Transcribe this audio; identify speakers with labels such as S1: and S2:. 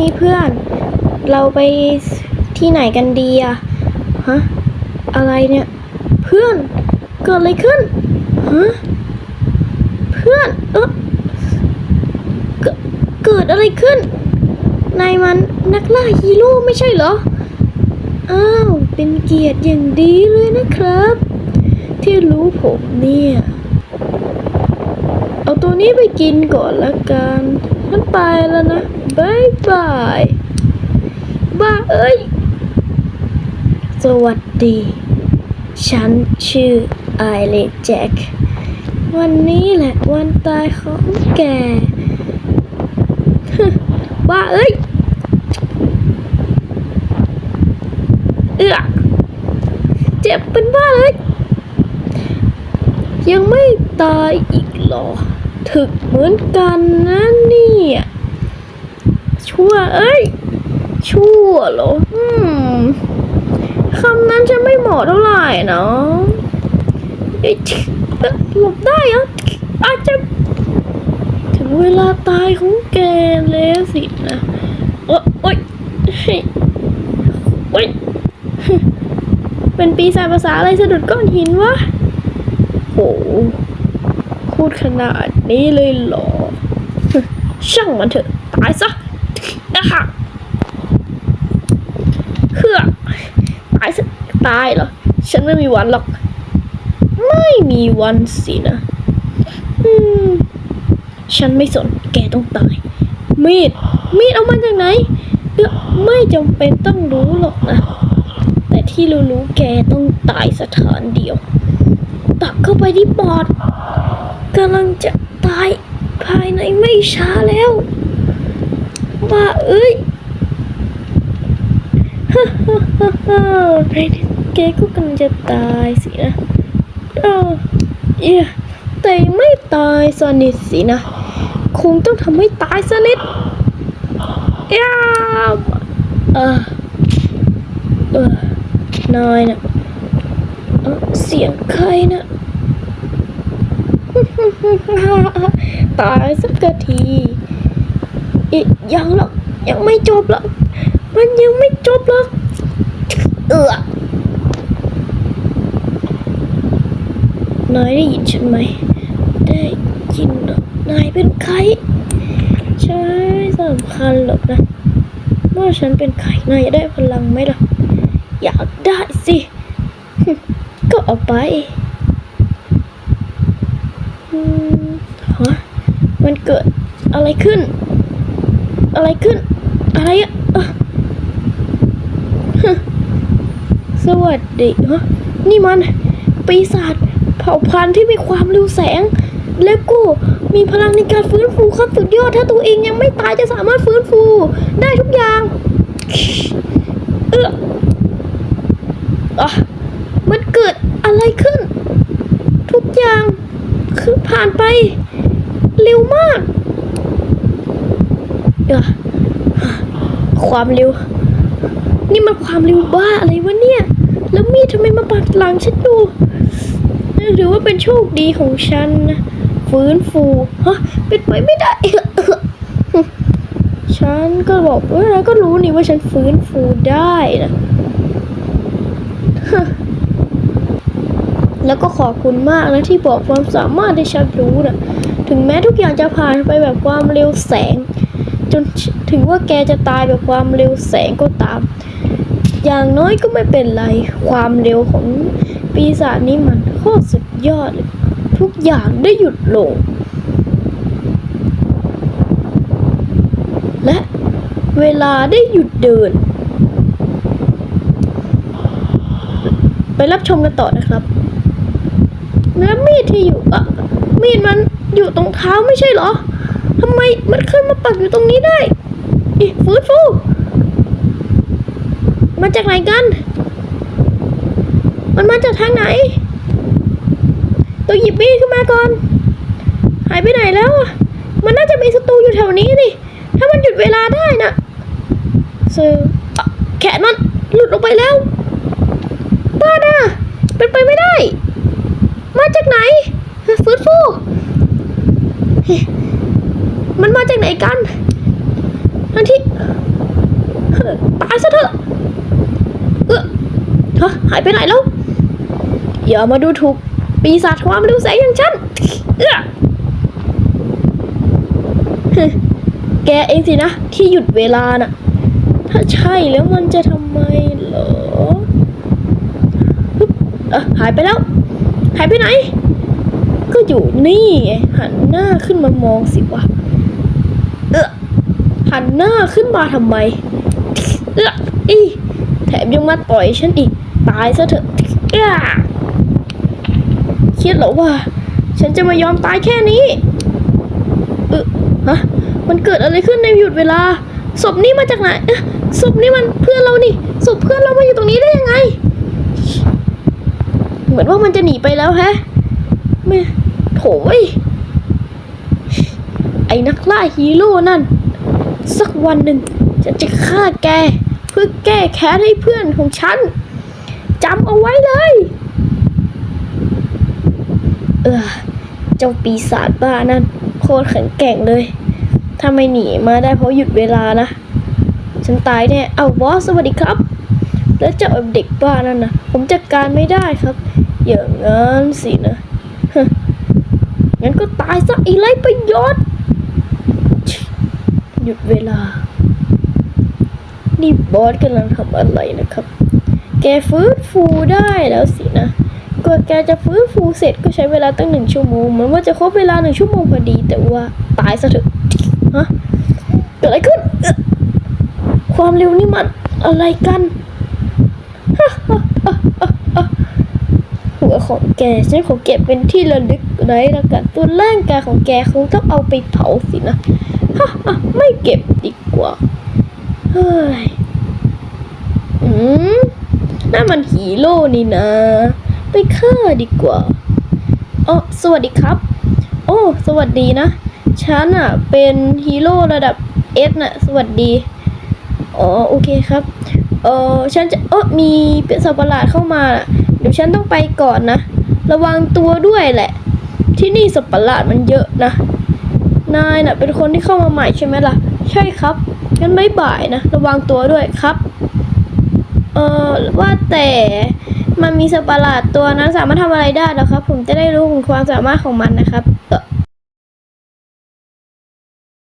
S1: นี่เพื่อน เราไปที่ไหนกันดีอะฮะ อะไรเนี่ย เพื่อน เกิดอะไรขึ้น ฮะ เพื่อน เออเกิดเกิดอะไรขึ้น นายมันนักล่าฮีโร่ไม่ใช่เหรอ อ้าว เป็นเกียรติอย่างดีเลยนะครับ ที่รู้ผมเนี่ย เอาตัวนี้ไปกินก่อนละกัน ฉันไปแล้วนะบายบายบ้าเอ้ย สวัสดี ฉันชื่อไอเลแจ็ค วันนี้แหละวันตายของแกบ้าเอ้ย เอื้อเจ็บเป็นบ้าเลย ยังไม่ตายอีกหรอ ถึกเหมือนกันนะนี่ ชั่วเอ้ย ชั่วเหรออืมคำนั้นจะไม่เหมาะเท่าไหร่นะเอ้อ๊ะหลบได้เหรออาจจะ ถึงเวลาตายของแกแล้วสินะโอ๊ยโอ๊ยเฮ้ยโอ๊ยเป็นปีศาจภาษาอะไรสะดุดก้อนหินวะโหพูดขนาดนี้เลยเหรอ ช่างมันเถอะ ตายซะนะคะเฮือตายซะตายเหรอ ฉันไม่มีวันหรอก ไม่มีวันสินะอืมฉันไม่สน แกต้องตาย มีด มีดเอามาจากไหนเออไม่จำเป็นต้องรู้หรอกนะ แต่ที่รู้ๆแกต้องตายสถานเดียว ตักเข้าไปที่ปอดกำลังจะ ภายในไม่ช้าแล้วบ้าเอ้ยแกก็กำลังจะตายสินะเออเอียแต่ไม่ตายสนิทสินะ คงต้องทำให้ตายสนิทยามเออเออนายนะเอ้อเสียงใครนะ ตายสักที อีกยังหรอกยังไม่จบหรอกมันยังไม่จบหรอกเออนายได้ยินฉันไหม ได้ยินหรอกนายเป็นใครใช่ไม่สำคัญหรอกนะว่าฉันเป็นใครนายจะได้พลังไหมล่ะ อยากได้สิ ก็เอาไปฮะ มันเกิดอะไรขึ้น อะไรขึ้น อะไรอะสวัสดีฮะนี่มัน ปีศาจเผ่าพันธุ์ที่มีความเร็วแสง และก็มีพลังในการฟื้นฟูขั้นสุดยอด ถ้าตัวเองยังไม่ตายจะสามารถฟื้นฟู ได้ทุกอย่าง เอออะมันเกิดอะไรขึ้น ทุกอย่างคือผ่านไป เร็วมากเดี๋ยวความเร็ว นี่มันความเร็วบ้าอะไรวะเนี่ย แล้วมีดทำไมมาปัดหลังฉันดูหรือว่าเป็นโชคดีของฉันนะฟื้นฟูฮะเป็นไปไม่ได้ฉันก็บอกว่าก็รู้นี่ว่าฉันฟื้นฟูได้นะแล้วก็ขอบคุณมากนะที่บอกความสามารถที่ฉันรู้นะ ถึงแม้ทุกอย่างจะผ่านไปแบบความเร็วแสง จนถึงว่าแกจะตายแบบความเร็วแสงก็ตาม อย่างน้อยก็ไม่เป็นไร ความเร็วของปีศาจนี้มันโคตรสุดยอดเลย ทุกอย่างได้หยุดลง และเวลาได้หยุดเดิน ไปรับชมกันต่อนะครับ แล้วมีดที่อยู่อะมีดมัน อยู่ตรงเท้าไม่ใช่เหรอทำไมมันขึ้นมาปักอยู่ตรงนี้ได้อีฟื้นฟูมาจากไหนกัน มันมาจากทางไหน ตัวหยิบมีดขึ้นมาก่อน หายไปไหนแล้วอะมันน่าจะมีศัตรูอยู่แถวนี้นี่ ถ้ามันหยุดเวลาได้นะเซอร์อะแขนมันหลุดออกไปแล้ว บ้าน่ะเป็นไปไม่ได้ มาจากไหนฟื้นฟูเฮ้ มันมาจากไหนกันทั้งที่ซะเถอะเออฮะหายไปไหนแล้ว อย่ามาดูถูกปีศาจความร็วแสงอย่างฉันเออแกเองสินะ ที่หยุดเวลาน่ะ ถ้าใช่แล้วมันจะทำไมเหรอเอะหายไปแล้ว หายไปไหน อยู่นี่หันหน้าขึ้นมามองสิวะเออหันหน้าขึ้นมาทำไมเอออีแถมยังมาต่อยฉันอีก ตายซะเถอะเอ้อคิดหรอว่า ฉันจะมายอมตายแค่นี้เออฮะมันเกิดอะไรขึ้นในหยุดเวลาศพนี้มาจากไหนเอ๊ะศพนี้มันเพื่อนเรานี่ศพเพื่อนเรามาอยู่ตรงนี้ได้ยังไง เหมือนว่ามันจะหนีไปแล้วแฮะไม่ ไอ้นักล่าฮีโร่นั่น สักวันหนึ่งฉันจะฆ่าแก เพื่อแก้แค้นให้เพื่อนของฉันจำเอาไว้เลย เออ เจ้าปีศาจบ้านั่น โคตรแข็งแกร่งเลย ถ้าไม่หนีมาได้เพราะหยุดเวลานะ ฉันตายแน่เอาบอสสวัสดีครับ แล้วเจ้าเด็กบ้านั่นนะผมจัดการไม่ได้ครับ อย่างงั้นสินะ งั้นก็ตายซะไอ้ไรประโยชน์ หยุดเวลา นี่บอสกำลังทำอะไรนะครับ แกฟื้นฟูได้แล้วสินะก็แกจะฟื้นฟูเสร็จก็ใช้เวลาตั้งหนึ่งชั่วโมงเหมือนว่าจะครบเวลาหนึ่งชั่วโมงพอดี แต่ว่าตายซะเถอะฮะเกิดอะไรขึ้น ความเร็วนี่มันอะไรกันหัว ของแกฉันขอเก็บเป็นที่ระลึกไว้แล้วกันตัวร่างกายของแกคงต้องเอาไปเผาสินะฮะะไม่เก็บดีกว่าเฮ้ยอืมนั่นมันฮีโร่นี่นะ ไปฆ่าดีกว่าอ๋อสวัสดีครับ โอ้สวัสดีนะฉันอะเป็นฮีโร่ระดับเอสน่ะสวัสดีอ๋อโอเคครับเออฉันจะเออมีเป็นสัตว์ประหลาดเข้ามาน่ะ เดี๋ยวฉันต้องไปก่อนนะ ระวังตัวด้วยแหละ ที่นี่สัตว์ประหลาดมันเยอะนะ นายน่ะเป็นคนที่เข้ามาใหม่ใช่ไหมล่ะ ใช่ครับ งั้นไม่บ่ายนะ ระวังตัวด้วยครับ เออว่าแต่มันมีสัตว์ประหลาดตัวนั้นสามารถทำอะไรได้หรอครับ ผมจะได้รู้ถึงความสามารถของมันนะครับ